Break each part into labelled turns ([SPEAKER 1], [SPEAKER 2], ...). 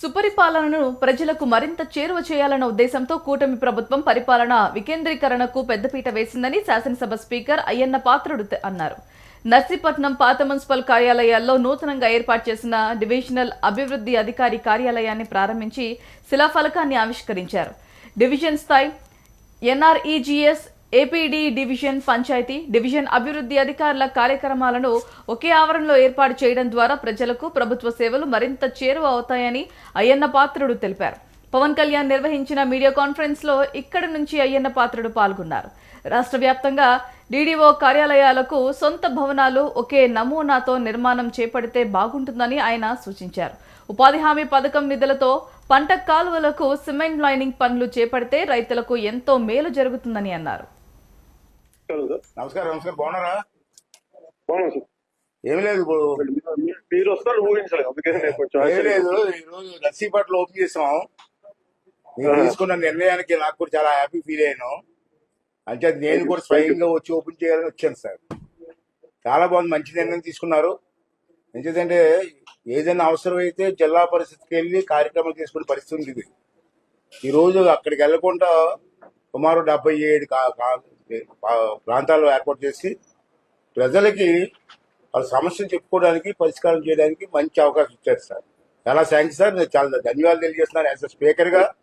[SPEAKER 1] సుపరిపాలనను ప్రజలకు మరింత చేరువ చేయాలన్న ఉద్దేశంతో కూటమి ప్రభుత్వం పరిపాలన వికేంద్రీకరణకు పెద్దపీట వేసిందని శాసనసభ స్పీకర్ అయ్యన్న పాత్రుడు అన్నారు. నర్సీపట్నం పాత మున్సిపల్ కార్యాలయాల్లో నూతనంగా ఏర్పాటు చేసిన డివిజనల్ అభివృద్ధి అధికారి కార్యాలయాన్ని ప్రారంభించి శిలాఫలకాన్ని ఆవిష్కరించారు. డివిజన్ స్థాయి NREGS APD division panchayat division అభివృద్ధి అధికారుల కార్యక్రమాలను ఒకే ఆవరణలో ఏర్పాటు చేయడం ద్వారా ప్రజలకు ప్రభుత్వ సేవలు మరింత చేరువ అవుతాయని అయ్యన్న పాత్రుడు తెలిపారు. పవన్ కళ్యాణ్ నిర్వహించిన మీడియా కాన్ఫరెన్స్లో ఇక్కడి నుంచి అయ్యన్న పాత్రుడు పాల్గొన్నారు. రాష్ట్ర వ్యాప్తంగా డీడీఓ కార్యాలయాలకు సొంత భవనాలు ఒకే నమూనాతో నిర్మాణం చేపడితే బాగుంటుందని ఆయన సూచించారు. ఉపాధి హామీ పథకం నిధులతో పంట కాలువలకు సిమెంట్ లైనింగ్ పనులు చేపడితే రైతులకు ఎంతో మేలు జరుగుతుందని అన్నారు.
[SPEAKER 2] నమస్కారం సార్.
[SPEAKER 3] నమస్కారం నమస్కారం. బాగున్నారా?
[SPEAKER 2] బాగున్నాం సార్.
[SPEAKER 3] ఏమి లేదు
[SPEAKER 2] మీరు- వస్తారు ఊహించలేదు. అందుకని నేను కొంచెం
[SPEAKER 3] ఏమి లేదు ఈ రోజు నర్సీపట్లో ఓపెన్ చేసాం. మీరు తీసుకున్న నిర్ణయానికి నాకు కూడా చాలా హ్యాపీ ఫీల్ అయ్యాను. అంటే నేను కూడా స్వయంగా వచ్చి ఓపెన్ చేయాలని వచ్చాను సార్. చాలా బాగుంది మంచి నిర్ణయం తీసుకున్నారు. ఎందుకంటే ఏదైనా అవసరమైతే జిల్లా పరిస్థితికి వెళ్ళి కార్యక్రమం చేసుకునే పరిస్థితి ఉంది ఇది. ఈ రోజు అక్కడికి వెళ్ళకుండా సుమారు డెబ్బై ఏడు ప్రాంతాల్లో ఏర్పాటు చేసి ప్రజలకి వాళ్ళ సమస్యలు చెప్పుకోవడానికి పరిష్కారం చేయడానికి మంచి అవకాశం ఇచ్చారు సార్. చాలా థ్యాంక్స్ సార్. నేను చాలా ధన్యవాదాలు తెలియజేస్తున్నాను. యాజ్ అ స్పీకర్గా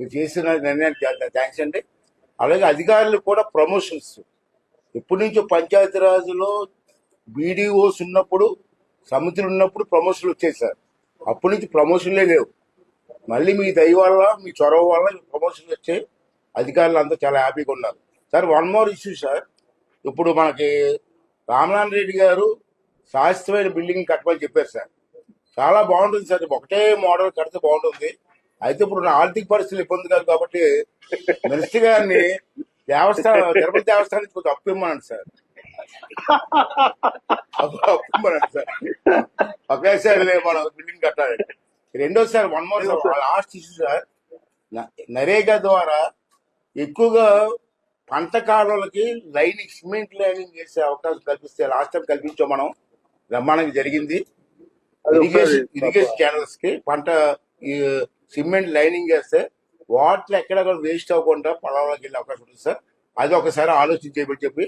[SPEAKER 3] మీరు చేసిన నిర్ణయానికి చాలా థ్యాంక్స్ అండి. అలాగే అధికారులు కూడా ప్రమోషన్స్ ఎప్పటి నుంచో పంచాయతీరాజ్లో బీడీఓస్ ఉన్నప్పుడు సమితులు ఉన్నప్పుడు ప్రమోషన్లు వచ్చాయి సార్. అప్పటి నుంచి ప్రమోషన్లే లేవు. మళ్ళీ మీ దయ వల్ల మీ చొరవ వల్ల ప్రమోషన్లు వచ్చాయి. అధికారులు అంతా చాలా హ్యాపీగా ఉన్నారు. Sir one more issue sir ఇప్పుడు మనకి రామనాథ్ రెడ్డి గారు శాస్త్రమైన బిల్డింగ్ కట్టమని చెప్పారు సార్ చాలా బాగుంటుంది సార్ ఒకటే మోడల్ కడితే బాగుంటుంది. అయితే ఇప్పుడు నా ఆర్థిక పరిస్థితులు ఇబ్బంది కాదు కాబట్టి మినిస్టర్ గారిని దేవస్థానం తిరుపతి దేవస్థానం కొంచెం అప్పు ఇమ్మనండి సార్ అప్పు ఇమ్మనండి సార్ ఒకేసారి మనం బిల్డింగ్ కట్టాలి రెండోసారి one more last issue sir NREGA ద్వారా ఎక్కువగా పంట కాలువలకి లైనింగ్ సిమెంట్ లైనింగ్ చేసే అవకాశం కల్పిస్తే లాస్ట్ టైం కల్పించాం మనం బ్రహ్మాండంగా జరిగింది. ఇరిగేషన్ ఇరిగేషన్ ఛానల్స్కి పంట ఈ సిమెంట్ లైనింగ్ చేస్తే వాటర్ ఎక్కడ కూడా వేస్ట్ అవ్వకుండా పొలాల్లోకి వెళ్ళే అవకాశం ఉంటుంది సార్. అది ఒకసారి ఆలోచించేయమని చెప్పి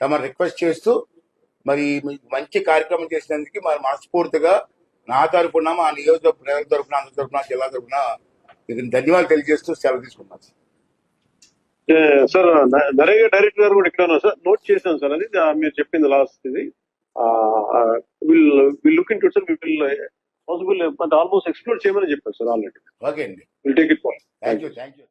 [SPEAKER 3] తమ రిక్వెస్ట్ చేస్తూ మరి మంచి కార్యక్రమం చేసినందుకు మరి మనస్ఫూర్తిగా నా తరపున మా నియోజక ప్రజల తరపున అందరి తరపున జిల్లా తరపున మీకు ధన్యవాదాలు తెలియజేస్తూ సెలవు తీసుకున్నాను సార్.
[SPEAKER 2] నరేగా డైరెక్టర్ గారు కూడా ఇక్కడ ఉన్నారు సార్. నోట్ చేశాను సార్ అది. మీరు చెప్పింది లాస్ట్ ఇది. Will will look into sir will possible almost explore చేయమని చెప్పారు సార్ ఆల్రెడీ
[SPEAKER 3] ఓకే అండి.
[SPEAKER 2] Will take it
[SPEAKER 3] thank you thank you